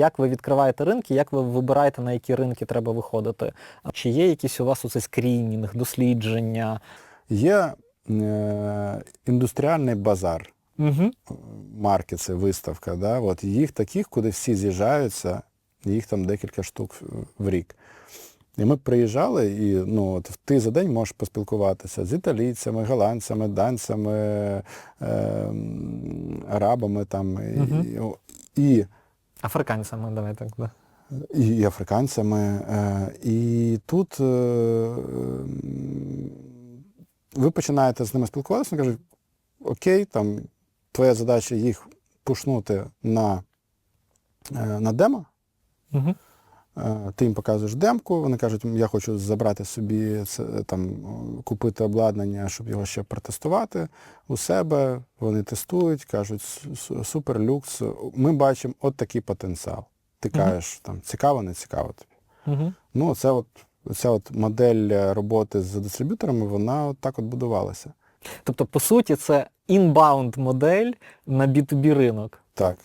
Як ви відкриваєте ринки, як ви вибираєте, на які ринки треба виходити? Чи є якісь у вас оцей скрінінг, дослідження? Є е, індустріальний базар, Угу. марки, це виставка. Да? От їх таких, куди всі з'їжджаються, їх там декілька штук в рік. І ми приїжджали, і ну, от ти за день можеш поспілкуватися з італійцями, голландцями, данцями, е, арабами там, і, і, Африканцями, давай так. Да. і, і африканцями. Е, і тут е, ви починаєте з ними спілкуватися, вони кажуть, окей, там, твоя задача їх пушнути на, е, на демо. Угу. Е, Ти їм показуєш демку, вони кажуть, я хочу забрати собі це, там, купити обладнання, щоб його ще протестувати у себе. Вони тестують, кажуть, «Су- су- супер люкс. Ми бачимо от такий потенціал. Ти кажеш, там, цікаво, не цікаво тобі. Угу. Ну, це от, ця от модель роботи з дистриб'юторами, вона от так от будувалася. Тобто, по суті, це інбаунд модель на B2B ринок. Так.